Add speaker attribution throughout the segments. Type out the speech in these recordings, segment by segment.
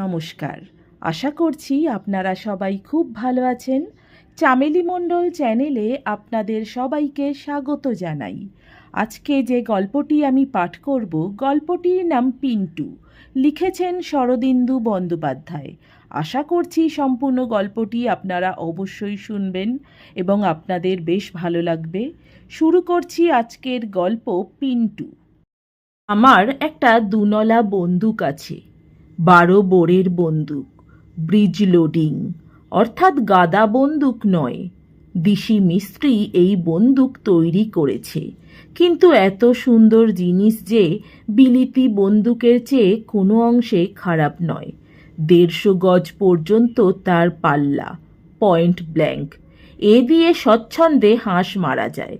Speaker 1: নমস্কার। আশা করছি আপনারা সবাই খুব ভালো আছেন। চামেলি মণ্ডল চ্যানেলে আপনাদের সবাইকে স্বাগত জানাই। আজকে যে গল্পটি আমি পাঠ করব, গল্পটির নাম পিন্টু। লিখেছেন শরদিন্দু বন্দ্যোপাধ্যায়। আশা করছি সম্পূর্ণ গল্পটি আপনারা অবশ্যই শুনবেন এবং আপনাদের বেশ ভালো লাগবে। শুরু করছি আজকের গল্প পিন্টু। আমার একটা দুনলা বন্দুক আছে। বারো বোরের বন্দুক, ব্রিজ লোডিং, অর্থাৎ গাদা বন্দুক নয়। দিশি মিস্ত্রি এই বন্দুক তৈরি করেছে। কিন্তু এত সুন্দর জিনিস যে বিলিতি বন্দুকের চেয়ে কোনো অংশে খারাপ নয়। দেড়শো গজ পর্যন্ত তার পাল্লা, পয়েন্ট ব্ল্যাঙ্ক। এ দিয়ে স্বচ্ছন্দে হাঁস মারা যায়।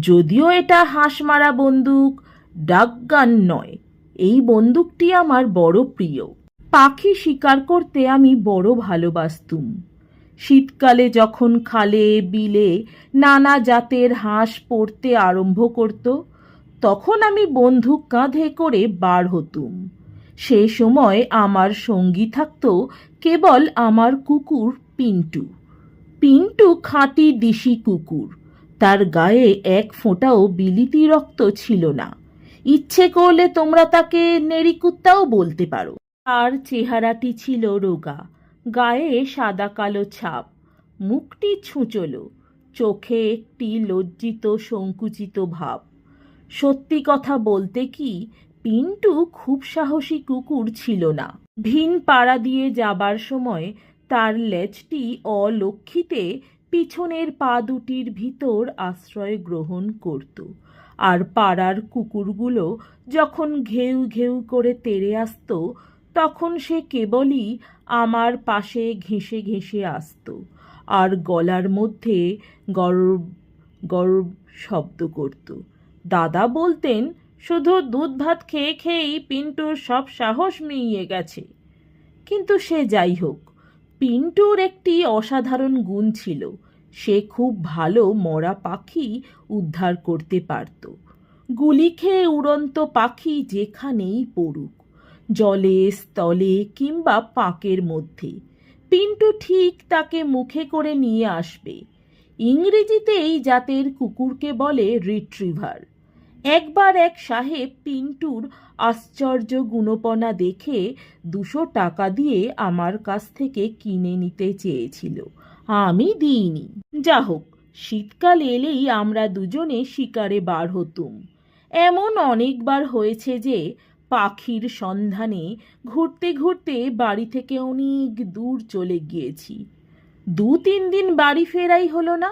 Speaker 1: যদিও এটা হাঁস মারা বন্দুক, ডাকগান নয়। এই বন্দুকটি আমার বড় প্রিয়। পাখি শিকার করতে আমি বড় ভালোবাসতুম। শীতকালে যখন খালে, বিলে নানা জাতের হাঁস পড়তে আরম্ভ করত, তখন আমি বন্দুক কাঁধে করে বার হতুম। সে সময় আমার সঙ্গী থাকত কেবল আমার কুকুর পিন্টু। পিন্টু খাঁটি দিশি কুকুর। তার গায়ে এক ফোঁটাও বিলিতি রক্ত ছিল না। ইচ্ছে করলে তোমরা তাকে নেরিকুত্তাও বলতে পারো। তার চেহারাটি ছিল রোগা, গায়ে সাদা কালো ছাপ, মুখটি ছুঁচলো, চোখে একটি লজ্জিত, সংকুচিত ভাব। সত্যি কথা বলতে কি, পিন্টু খুব সাহসী কুকুর ছিল না। ভিন পাড়া দিয়ে যাবার সময় তার লেজটি অলক্ষিতে পিছনের পা দুটির ভিতর আশ্রয় গ্রহণ করত আর পাড়ার কুকুরগুলো যখন ঘেউ ঘেউ করে তেড়ে আসতো তখন সে কেবলই আমার পাশে ঘেঁষে ঘেঁষে আসতো, আর গলার মধ্যে গর্ব গর্ব শব্দ করত। দাদা বলতেন, শুধু দুধ ভাত খেয়ে খেয়েই পিন্টুর সব সাহস মিইয়ে গেছে। কিন্তু সে যাই হোক, পিন্টুর একটি অসাধারণ গুণ ছিল, সে খুব ভালো মরা পাখি উদ্ধার করতে পারত। গুলি খেয়ে উড়ন্ত পাখি যেখানেই পড়ুক। জলে, স্থলে কিংবা পাঁকের মধ্যে। পিন্টু ঠিক তাকে মুখে করে নিয়ে আসবে। ইংরেজিতে এই জাতের কুকুরকে বলে রিট্রিভার। একবার এক সাহেব পিন্টুর আশ্চর্য গুণপনা দেখে দুশো টাকা দিয়ে আমার কাছ থেকে কিনে নিতে চেয়েছিল। আমি দিইনি। যা হোক শীতকাল এলেই আমরা দুজনে শিকারে বার হতুম। এমন অনেকবার হয়েছে যে পাখির সন্ধানে ঘুরতে ঘুরতে বাড়ি থেকে অনেক দূর চলে গিয়েছি। দু তিন দিন বাড়ি ফেরাই হলো না।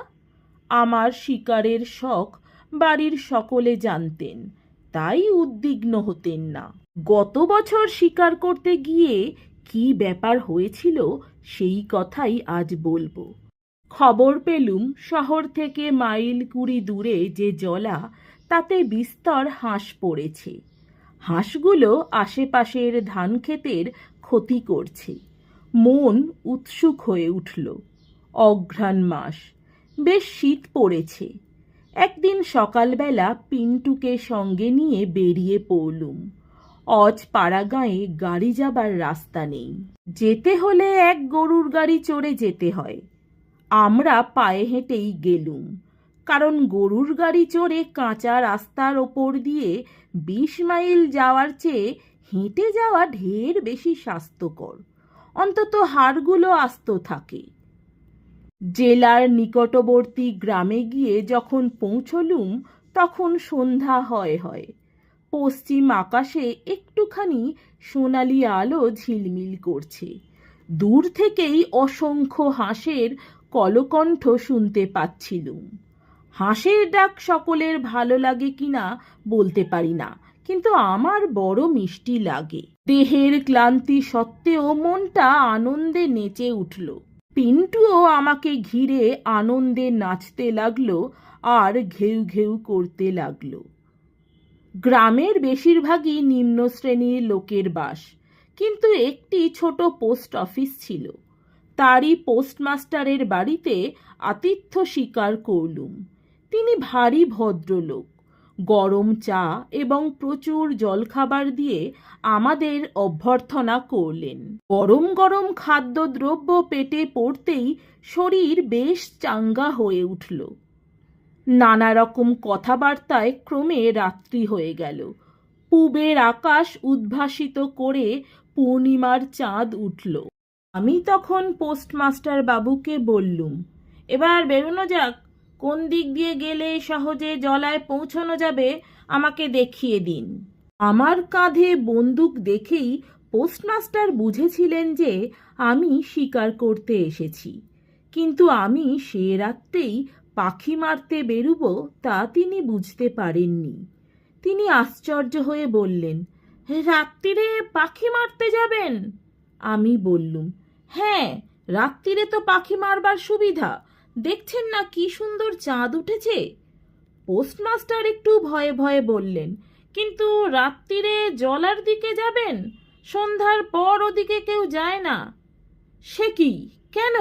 Speaker 1: আমার শিকারের শখ বাড়ির সকলে জানতেন, তাই উদ্বিগ্ন হতেন না। গত বছর শিকার করতে গিয়ে কি ব্যাপার হয়েছিল সেই কথাই আজ বলব। খবর পেলুম শহর থেকে মাইল কুড়ি দূরে যে জলা, তাতে বিস্তর হাঁস পড়েছে। হাঁসগুলো আশেপাশের ধান ক্ষেতের ক্ষতি করছে। মন উৎসুক হয়ে উঠল। অঘ্রাণ মাস। বেশ শীত পড়েছে। একদিন সকালবেলা পিন্টুকে সঙ্গে নিয়ে বেরিয়ে পড়লুম। অজ পাড়াগাঁয়ে গাড়ি যাবার রাস্তা নেই। যেতে হলে এক গরুর গাড়ি চড়ে যেতে হয়। আমরা পায়ে হেঁটেই গেলুম। কারণ গরুর গাড়ি চড়ে কাঁচা রাস্তার ওপর দিয়ে বিশ মাইল যাওয়ার চেয়ে হেঁটে যাওয়া ঢের বেশি স্বাস্থ্যকর। অন্তত হাড়গুলো আস্ত থাকে। জেলার নিকটবর্তী গ্রামে গিয়ে যখন পৌঁছলুম, তখন সন্ধ্যা হয় হয়। পশ্চিম আকাশে একটুখানি সোনালি আলো ঝিলমিল করছে। দূর থেকেই অসংখ্য হাঁসের কলকণ্ঠ শুনতে পাচ্ছিলুম। হাঁসের ডাক সকলের ভালো লাগে কিনা বলতে পারি না, কিন্তু আমার বড় মিষ্টি লাগে। দেহের ক্লান্তি সত্ত্বেও মনটা আনন্দে নেচে উঠল। পিন্টুও আমাকে ঘিরে আনন্দে নাচতে লাগল আর ঘেউ ঘেউ করতে লাগল। গ্রামের বেশিরভাগই নিম্ন শ্রেণির লোকের বাস, কিন্তু একটি ছোট পোস্ট অফিস ছিল। তারই পোস্টমাস্টারের বাড়িতে আতিথ্য স্বীকার করলুম। তিনি ভারী ভদ্রলোক। গরম চা এবং প্রচুর জলখাবার দিয়ে আমাদের অভ্যর্থনা করলেন। গরম গরম খাদ্যদ্রব্য পেটে পড়তেই শরীর বেশ চাঙ্গা হয়ে উঠল। নানা রকম কথাবার্তায় ক্রমে রাত্রি হয়ে গেল। পূবের আকাশ উদ্ভাসিত করে পূর্ণিমার চাঁদ উঠল। আমি তখন পোস্টমাস্টার বাবুকে বললুম, এবার বেরোনো যাক। কোন দিক দিয়ে গেলে সহজে জলায় পৌঁছানো যাবে, আমাকে দেখিয়ে দিন। আমার কাঁধে বন্দুক দেখেই পোস্টমাস্টার বুঝেছিলেন যে আমি শিকার করতে এসেছি। কিন্তু আমি সে রাত্রেই পাখি মারতে বেরুব তা তিনি বুঝতে পারেননি। তিনি আশ্চর্য হয়ে বললেন, রাত্রিরে পাখি মারতে যাবেন? আমি বললুম হ্যাঁ রাত্রিরে তো পাখি মারবার সুবিধা। দেখছেন না কি সুন্দর চাঁদ উঠেছে? পোস্টমাস্টার একটু ভয়ে ভয়ে বললেন, কিন্তু রাত্রিরে জলার দিকে যাবেন? সন্ধ্যার পর ওদিকে কেউ যায় না। সে কি? কেন?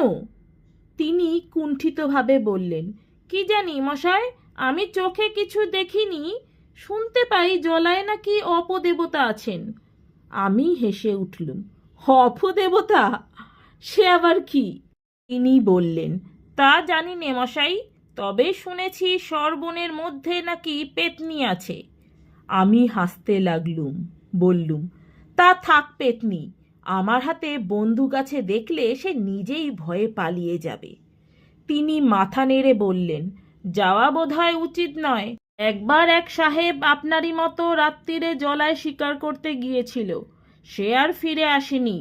Speaker 1: তিনি কুণ্ঠিতভাবে বললেন, কি জানি মশায় আমি চোখে কিছু দেখিনি। শুনতে পাই জলায় নাকি অপদেবতা আছেন। আমি হেসে উঠলুম, অপদেবতা? সে আবার কি? তিনি বললেন তা জানি নে মশাই, তবে শুনেছি সর্বনের মধ্যে নাকি পেতনি আছে। আমি হাসতে লাগলুম, বললুম, তা থাক পেতনি, আমার হাতে বন্দুক আছে দেখলে সে নিজেই ভয়ে পালিয়ে যাবে। তিনি মাথা নেড়ে বললেন, যাওয়া বোধহয় উচিত নয়। একবার এক সাহেব আপনারই মতো রাত্রিরে জলায় শিকার করতে গিয়েছিল, সে আর ফিরে আসেনি।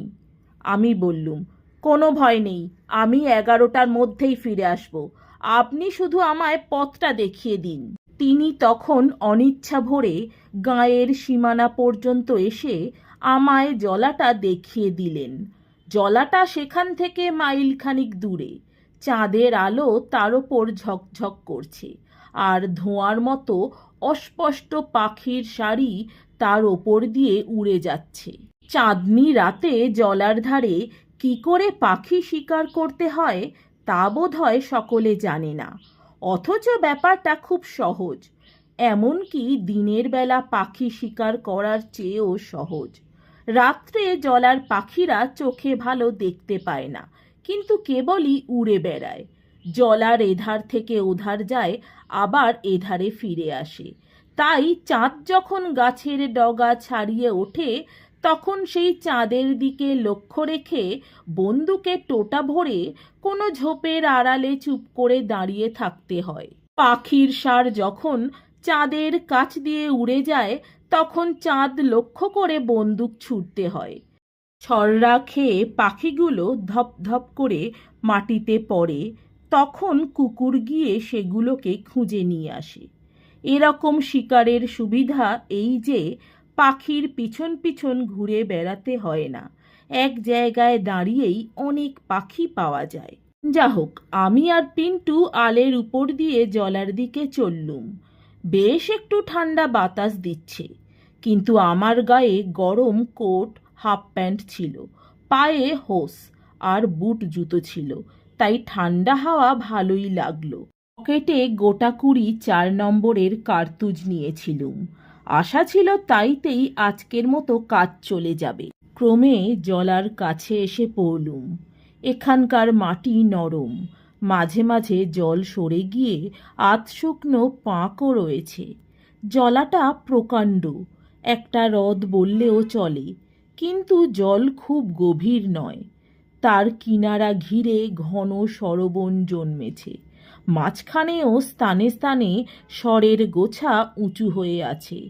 Speaker 1: আমি বললুম, কোনো ভয় নেই আমি এগারোটার মধ্যেই ফিরে আসব। আপনি শুধু আমায় পথটা দেখিয়ে দিন। তিনি তখন অনিচ্ছা ভরে গাঁয়ের সীমানা পর্যন্ত এসে আমায় জলাটা দেখিয়ে দিলেন। জলাটা সেখান থেকে মাইলখানিক দূরে। চাঁদের আলো তার ওপর ঝকঝক করছে। আর ধোঁয়ার মতো অস্পষ্ট পাখির শাড়ি তার ওপর দিয়ে উড়ে যাচ্ছে। চাঁদনি রাতে জলার ধারে কি করে পাখি শিকার করতে হয় তা বোধ হয় সকলে জানে না। অথচ ব্যাপারটা খুব সহজ। এমনকি দিনের বেলা পাখি শিকার করার চেয়েও সহজ। রাত্রে জলার পাখিরা চোখে ভালো দেখতে পায় না, কিন্তু কেবলই উড়ে বেড়ায়। জলার এধার থেকে ওধার যায়, আবার এধারে ফিরে আসে। তাই চাঁদ যখন গাছের ডগা ছাড়িয়ে ওঠে তখন সেই চাঁদের দিকে লক্ষ্য রেখে বন্দুকে টোটা ভরে কোনো ঝোপের আড়ালে চুপ করে দাঁড়িয়ে থাকতে হয়। পাখির সার যখন চাঁদের কাছ দিয়ে উড়ে যায়, তখন চাঁদ লক্ষ্য করে বন্দুক ছুটতে হয়। ছররা খেয়ে পাখিগুলো ধপ ধপ করে মাটিতে পড়ে, তখন কুকুর গিয়ে সেগুলোকে খুঁজে নিয়ে আসে। এরকম শিকারের সুবিধা এই যে পাখির পিছন পিছন ঘুরে বেড়াতে হয় না। এক জায়গায় দাঁড়িয়েই অনেক পাখি পাওয়া যায়। যা হোক আমি আর পিন্টু আলের উপর দিয়ে জলার দিকে চললুম। বেশ একটু ঠান্ডা বাতাস দিচ্ছে, কিন্তু আমার গায়ে গরম কোট, হাফ প্যান্ট ছিল, পায়ে হোস আর বুট জুতো ছিল, তাই ঠান্ডা হাওয়া ভালোই লাগল। পকেটে গোটা কুড়ি চার নম্বরের কার্তুজ নিয়েছিলুম। আশা ছিল তাইতেই আজকের মতো কাজ চলে যাবে। ক্রমে জলার কাছে এসে পড়লুম। এখানকার মাটি নরম। মাঝে মাঝে জল সরে গিয়ে আধ শুকনো পাঁকও রয়েছে। জলাটা প্রকাণ্ড। একটা হ্রদ বললেও চলে, কিন্তু জল খুব গভীর নয়। তার কিনারা ঘিরে ঘন সরবন জন্মেছে। মাঝখানেও স্থানে স্থানে স্বরের গোছা উঁচু হয়ে আছে।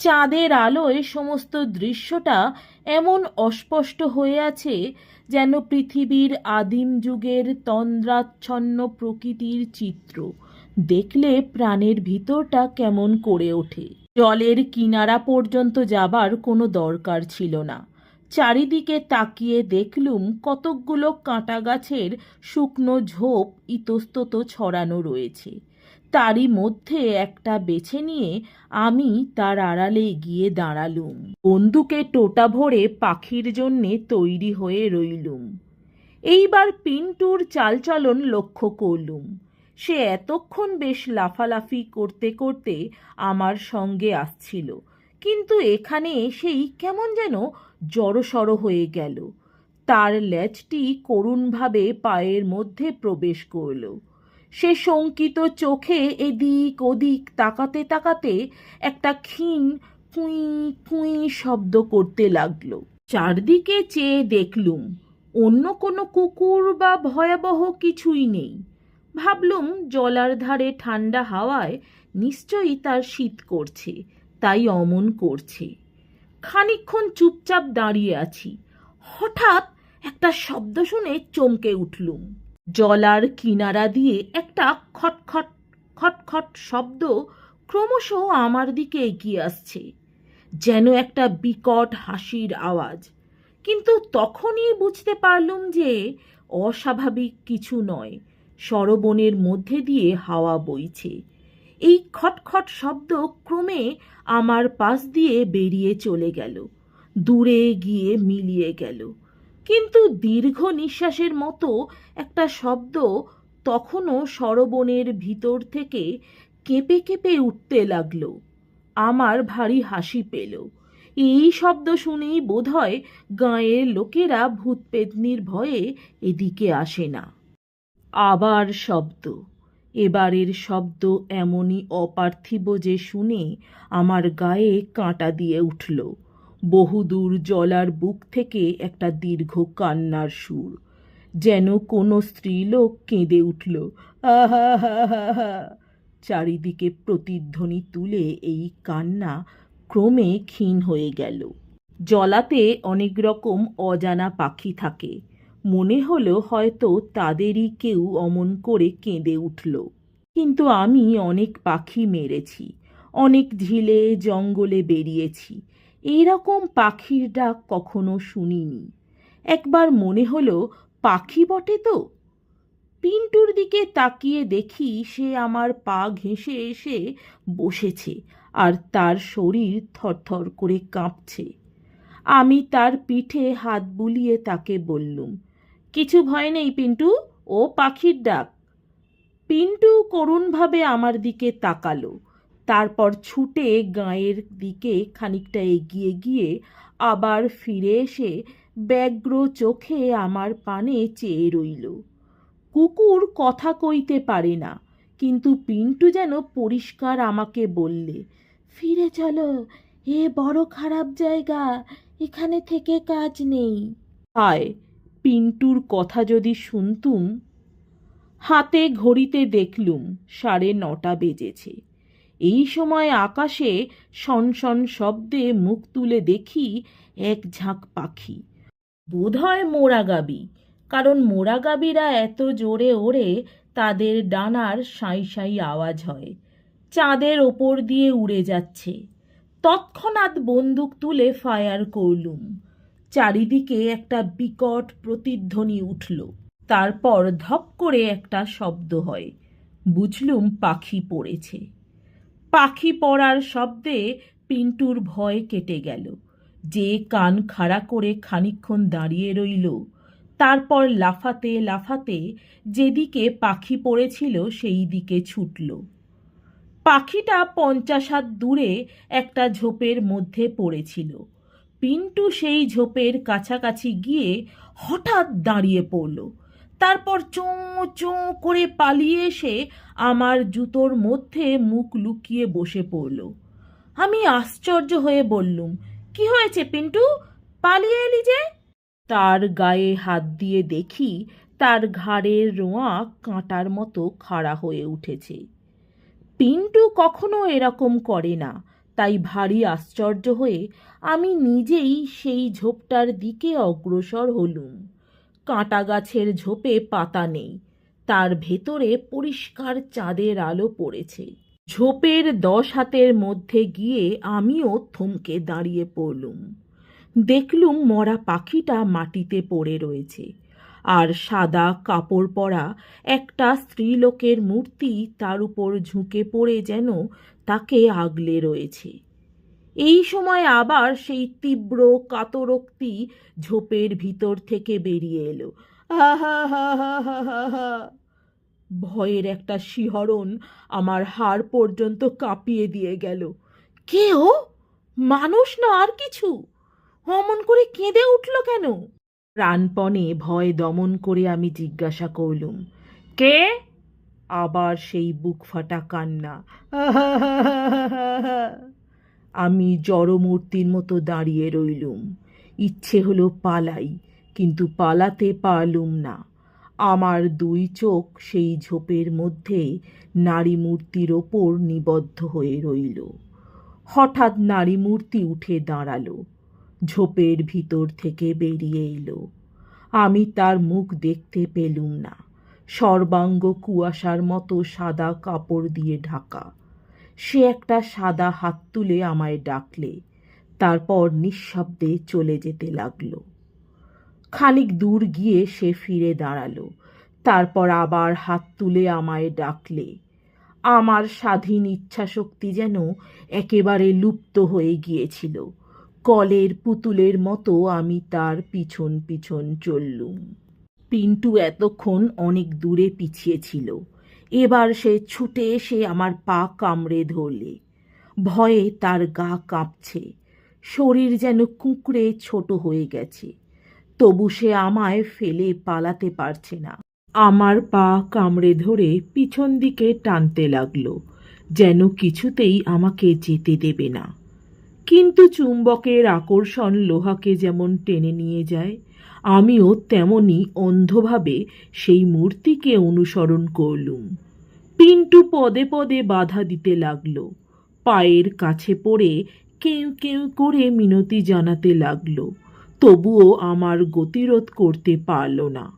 Speaker 1: চাঁদের আলোয় সমস্ত দৃশ্যটা এমন অস্পষ্ট হয়ে আছে যেন পৃথিবীর আদিম যুগের তন্দ্রাচ্ছন্ন প্রকৃতির চিত্র। দেখলে প্রাণের ভিতরটা কেমন করে ওঠে। জলের কিনারা পর্যন্ত যাবার কোনো দরকার ছিল না। চারিদিকে তাকিয়ে দেখলুম কতকগুলো কাঁটা গাছের শুকনো ঝোপ ইতস্তত ছড়ানো রয়েছে। তারই মধ্যে একটা বেছে নিয়ে আমি তার আড়ালে গিয়ে দাঁড়ালুম। বন্দুকে টোটা ভরে পাখির জন্যে তৈরি হয়ে রইলুম। এইবার পিন্টুর চালচলন লক্ষ্য করলুম। সে এতক্ষণ বেশ লাফালাফি করতে করতে আমার সঙ্গে আসছিল। কিন্তু এখানে এসেই কেমন যেন জড়সড় হয়ে গেল। তার ল্যাচটি করুণভাবে পায়ের মধ্যে প্রবেশ করল। সে শঙ্কিত চোখে এদিক ওদিক তাকাতে তাকাতে একটা ক্ষীণ কুঁই কুঁই শব্দ করতে লাগল। চারদিকে চেয়ে দেখলুম, অন্য কোনো কুকুর বা ভয়াবহ কিছুই নেই। ভাবলুম জলার ধারে ঠান্ডা হাওয়ায় নিশ্চয়ই তার শীত করছে। তাই অমন করছে। খানিকক্ষণ চুপচাপ দাঁড়িয়ে আছি। হঠাৎ একটা শব্দ শুনে চমকে উঠলুম। জলার কিনারা দিয়ে একটা খটখট খটখট শব্দ ক্রমশ আমার দিকে এগিয়ে আসছে, যেন একটা বিকট হাসির আওয়াজ। কিন্তু তখনই বুঝতে পারলুম যে অস্বাভাবিক কিছু নয় সরবনের মধ্যে দিয়ে হাওয়া বইছে। এই খটখট শব্দ ক্রমে আমার পাশ দিয়ে বেরিয়ে চলে গেল। দূরে গিয়ে মিলিয়ে গেল। কিন্তু দীর্ঘ নিঃশ্বাসের মতো একটা শব্দ তখনও সরবনের ভিতর থেকে কেঁপে কেঁপে উঠতে লাগল। আমার ভারী হাসি পেল। এই শব্দ শুনেই বোধহয় গাঁয়ের লোকেরা ভূত পেতনির ভয়ে এদিকে আসে না। আবার শব্দ। এবারের শব্দ এমনই অপার্থিব যে শুনে আমার গায়ে কাঁটা দিয়ে উঠল। বহুদূর জলার বুক থেকে একটা দীর্ঘ কান্নার সুর। যেন কোনো স্ত্রীলোক কেঁদে উঠল। আহা, হা হা হা। চারিদিকে প্রতিধ্বনি তুলে এই কান্না ক্রমে ক্ষীণ হয়ে গেল। জলাতে অনেক রকম অজানা পাখি থাকে। মনে হলো হয়তো তাদেরই কেউ অমন করে কেঁদে উঠল। কিন্তু আমি অনেক পাখি মেরেছি, অনেক ঝিলে জঙ্গলে বেরিয়েছি। এরকম পাখির ডাক কখনো শুনিনি। একবার মনে হলো, পাখি বটে তো? পিন্টুর দিকে তাকিয়ে দেখি সে আমার পা ঘেঁষে এসে বসেছে আর তার শরীর থরথর করে কাঁপছে। আমি তার পিঠে হাত বুলিয়ে তাকে বললুম কিছু ভয় নেই, পিন্টু। ও পাখির ডাক। পিন্টু করুণভাবে আমার দিকে তাকালো। তারপর ছুটে গাঁয়ের দিকে খানিকটা এগিয়ে গিয়ে আবার ফিরে এসে ব্যগ্র চোখে আমার পানে চেয়ে রইল। কুকুর কথা কইতে পারে না, কিন্তু পিন্টু যেন পরিষ্কার আমাকে বললে, ফিরে চলো, এ বড় খারাপ জায়গা, এখানে থেকে কাজ নেই। হায় পিন্টুর কথা যদি শুনতুম, হাতে ঘড়িতে দেখলুম সাড়ে নটা বেজেছে। এই সময় আকাশে সনসন শব্দে মুখ তুলে দেখি এক ঝাঁক পাখি। বোধহয় মোরাগাবি, কারণ মোরাগাবিরা এত জোরে ওড়ে তাদের ডানার সাঁই সাঁই আওয়াজ হয়। চাঁদের ওপর দিয়ে উড়ে যাচ্ছে। তৎক্ষণাৎ বন্দুক তুলে ফায়ার করলুম। চারিদিকে একটা বিকট প্রতিধ্বনি উঠল। তারপর ধপ করে একটা শব্দ হয়। বুঝলুম পাখি পড়েছে। পাখি পড়ার শব্দে পিন্টুর ভয় কেটে গেল। যে কান খাড়া করে খানিকক্ষণ দাঁড়িয়ে রইল, তারপর লাফাতে লাফাতে যেদিকে পাখি পড়েছিল সেই দিকে ছুটল। পাখিটা পঞ্চাশ হাত দূরে একটা ঝোপের মধ্যে পড়েছিল। পিন্টু সেই ঝোপের কাছাকাছি গিয়ে হঠাৎ দাঁড়িয়ে পড়ল। তারপর চোঁ চোঁ করে পালিয়ে এসে আমার জুতোর মধ্যে মুখ লুকিয়ে বসে পড়ল। আমি আশ্চর্য হয়ে বললুম, কি হয়েছে পিন্টু? পালিয়ে এলি যে? তার গায়ে হাত দিয়ে দেখি তার ঘাড়ের রোঁয়া কাঁটার মতো খাড়া হয়ে উঠেছে। পিন্টু কখনো এরকম করে না, তাই ভারী আশ্চর্য হয়ে আমি নিজেই সেই ঝোপটার দিকে অগ্রসর হলুম। কাঁটা গাছের ঝোপে পাতা নেই, তার ভেতরে পরিষ্কার চাঁদের আলো পড়েছে। ঝোপের দশ হাতের মধ্যে গিয়ে আমিও থমকে দাঁড়িয়ে পড়লুম। দেখলুম মরা পাখিটা মাটিতে পড়ে রয়েছে, আর সাদা কাপড় পরা একটা স্ত্রীলোকের মূর্তি তার উপর ঝুঁকে পড়ে যেন তাকে আগলে রয়েছে। এই সময় আবার সেই তীব্র কাতরোক্তি ঝোপের ভিতর থেকে বেরিয়ে এলো। আহা হা হা হা হা হা ভয়ের একটা শিহরণ আমার হাড় পর্যন্ত কাঁপিয়ে দিয়ে গেল। কে ও? মানুষ না আর কিছু? অমন করে কেঁদে উঠল কেন? প্রাণপণে ভয় দমন করে আমি জিজ্ঞাসা করলুম, কে? আবার সেই বুক ফাটা কান্না। আমি জড়মূর্তির মতো দাঁড়িয়ে রইলুম। ইচ্ছে হলো পালাই, কিন্তু পালাতে পারলুম না। আমার দুই চোখ সেই ঝোপের মধ্যে নারী মূর্তির ওপর নিবদ্ধ হয়ে রইল। হঠাৎ নারী মূর্তি উঠে দাঁড়াল, ঝোপের ভিতর থেকে বেরিয়ে এলো। আমি তার মুখ দেখতে পেলুম না, সর্বাঙ্গ কুয়াশার মতো সাদা কাপড় দিয়ে ঢাকা। সে একটা সাদা হাত তুলে আমায় ডাকলে, তারপর নিঃশব্দে চলে যেতে লাগল। খানিক দূর গিয়ে সে ফিরে দাঁড়াল, তারপর আবার হাত তুলে আমায় ডাকলে। আমার স্বাধীন ইচ্ছাশক্তি যেন একেবারে লুপ্ত হয়ে গিয়েছিল, কলের পুতুলের মতো আমি তার পিছন পিছন চললুম। পিন্টু এতক্ষণ অনেক দূরে পিছিয়ে ছিল এবার সে ছুটে এসে আমার পা কামড়ে ধরলে। ভয়ে তার গা কাঁপছে। শরীর যেন কুঁকড়ে ছোট হয়ে গেছে। তবু সে আমায় ফেলে পালাতে পারছে না। আমার পা কামড়ে ধরে পিছন দিকে টানতে লাগল, যেন কিছুতেই আমাকে যেতে দেবে না। কিন্তু চুম্বকের আকর্ষণ লোহাকে যেমন টেনে নিয়ে যায় আমিও তেমনি অন্ধভাবে সেই মূর্তিকে অনুসরণ করলুম। পিন্টু পদে পদে বাধা দিতে লাগল। পায়ের কাছে পড়ে কেউ কেউ করে মিনতি জানাতে লাগল। তবুও আমার গতিরোধ করতে পারল না।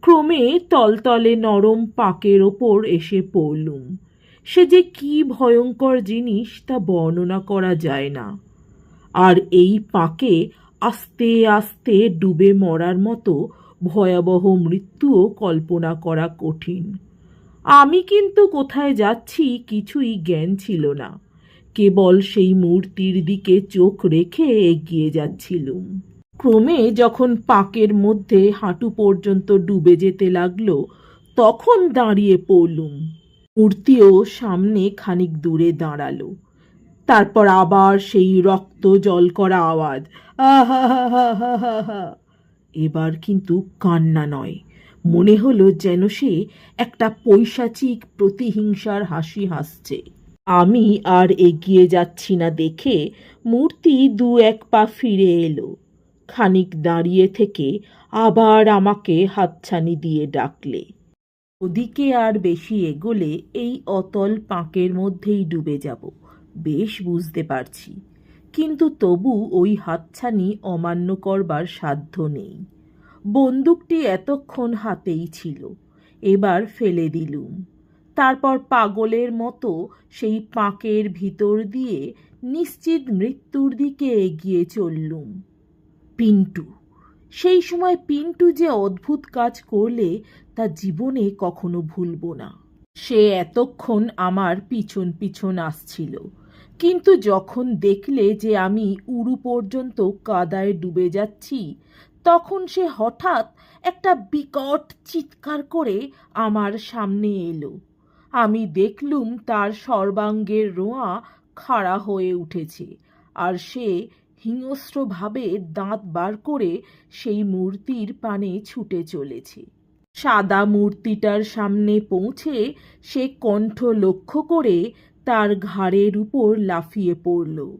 Speaker 1: ক্রমে তলতলে নরম পাকের ওপর এসে পড়লুম। সে যে কি ভয়ঙ্কর জিনিস তা বর্ণনা করা যায় না। আর এই পাকে আস্তে আস্তে ডুবে মরার মতো ভয়াবহ মৃত্যুও কল্পনা করা কঠিন। আমি কিন্তু কোথায় যাচ্ছি কিছুই জ্ঞান ছিল না। কেবল সেই মূর্তির দিকে চোখ রেখে এগিয়ে যাচ্ছিলুম। ক্রমে যখন পাকের মধ্যে হাঁটু পর্যন্ত ডুবে যেতে লাগল, তখন দাঁড়িয়ে পড়লুম। মূর্তিও সামনে খানিক দূরে দাঁড়াল। তারপর আবার সেই রক্ত জল করা আওয়াজ। এবার কিন্তু কান্না নয়। মনে হলো যেন সে একটা পৈশাচিক প্রতিহিংসার হাসি হাসছে। আমি আর এগিয়ে যাচ্ছি না দেখে মূর্তি দু এক পা ফিরে এলো। খানিক দাঁড়িয়ে থেকে আবার আমাকে হাতছানি দিয়ে ডাকলে। ওদিকে আর বেশি এগোলে এই অতল পাঁকের মধ্যেই ডুবে যাব। বেশ বুঝতে পারছি। কিন্তু তবু ওই হাতছানি অমান্য করবার সাধ্য নেই। বন্দুকটি এতক্ষণ হাতেই ছিল। এবার ফেলে দিলুম। তারপর পাগলের মতো সেই পাঁকের ভিতর দিয়ে নিশ্চিত মৃত্যুর দিকে এগিয়ে চললুম। পিন্টু, সেই সময় পিন্টু যে অদ্ভুত কাজ করলে তা জীবনে কখনো ভুলব না। সে এতক্ষণ আমার পিছন পিছন আসছিল। কিন্তু যখন দেখলে যে আমি উড়ু পর্যন্ত কাদায় ডুবে যাচ্ছি, তখন সে হঠাৎ একটা বিকট চিৎকার করে আমার সামনে এলো। আমি দেখলুম তার সর্বাঙ্গের রোঁয়া খাড়া হয়ে উঠেছে আর সে হিংস্রভাবে দাঁত বার করে সেই মূর্তির পানে ছুটে চলেছে। সাদা মূর্তিটার সামনে পৌঁছে সে কণ্ঠ লক্ষ্য করে তার ঘাড়ের উপর লাফিয়ে পড়ল।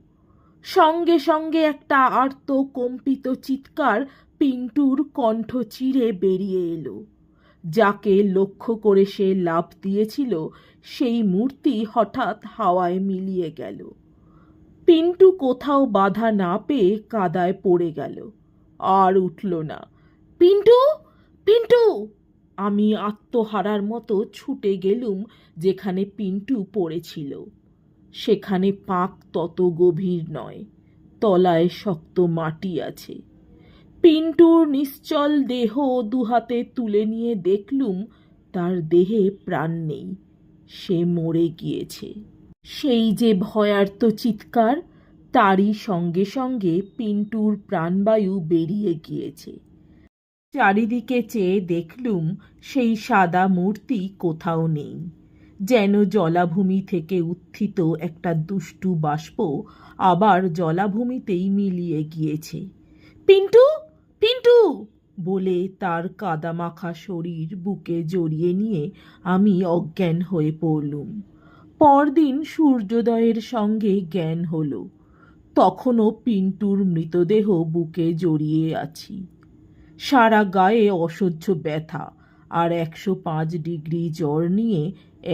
Speaker 1: সঙ্গে সঙ্গে একটা আর্ত কম্পিত চিৎকার পিন্টুর কণ্ঠ চিরে বেরিয়ে এলো। যাকে লক্ষ্য করে সে লাভ দিয়েছিল, সেই মূর্তি হঠাৎ হাওয়ায় মিলিয়ে গেল। পিন্টু কোথাও বাধা না পেয়ে কাদায় পড়ে গেল। আর উঠল না। পিন্টু! পিন্টু! আমি আত্মহারার মতো ছুটে গেলুম যেখানে পিন্টু পড়েছিল। সেখানে পাক তত গভীর নয়, তলায় শক্ত মাটি আছে। পিন্টুর নিশ্চল দেহ দুহাতে তুলে নিয়ে দেখলুম তার দেহে প্রাণ নেই, সে মরে গিয়েছে। সেই যে ভয়ার্ত চিৎকার, তারই সঙ্গে সঙ্গে পিন্টুর প্রাণবায়ু বেরিয়ে গিয়েছে। চারিদিকে চেয়ে দেখলুম সেই সাদা মূর্তি কোথাও নেই। যেন জলাভূমি থেকে উত্থিত একটা দুষ্টু বাষ্প আবার জলাভূমিতেই মিলিয়ে গিয়েছে। পিন্টু পিন্টু! বলে তার কাদামাখা শরীর বুকে জড়িয়ে নিয়ে আমি অজ্ঞান হয়ে পড়লুম। পরদিন সূর্যোদয়ের সঙ্গে জ্ঞান হলো। তখনও পিন্টুর মৃতদেহ বুকে জড়িয়ে আছি। সারা গায়ে অসহ্য ব্যথা আর একশো পাঁচ ডিগ্রি জ্বর নিয়ে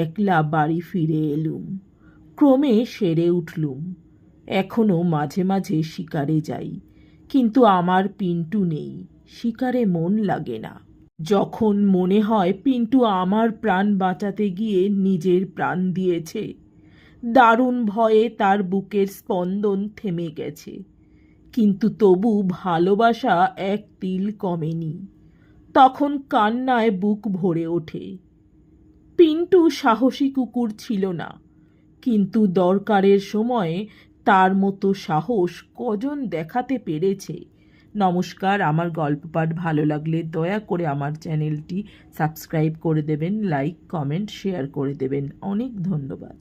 Speaker 1: একলা বাড়ি ফিরে এলুম। ক্রমে সেরে উঠলুম। এখনও মাঝে মাঝে শিকারে যাই, কিন্তু আমার পিন্টু নেই, শিকারে মন লাগে না। যখন মনে হয় পিন্টু আমার প্রাণ বাঁচাতে গিয়ে নিজের প্রাণ দিয়েছে, দারুণ ভয়ে তার বুকের স্পন্দন থেমে গেছে। কিন্তু তবু ভালোবাসা এক তিল কমেনি। তখন কান্নায় বুক ভরে ওঠে। পিন্টু সাহসী কুকুর ছিল না, কিন্তু দরকারের সময়ে তার মতো সাহস কজন দেখাতে পেরেছে। নমস্কার, আমার গল্প পাঠ ভালো লাগলে দয়া করে আমার চ্যানেলটি সাবস্ক্রাইব করে দেবেন, লাইক, কমেন্ট, শেয়ার করে দেবেন। অনেক ধন্যবাদ।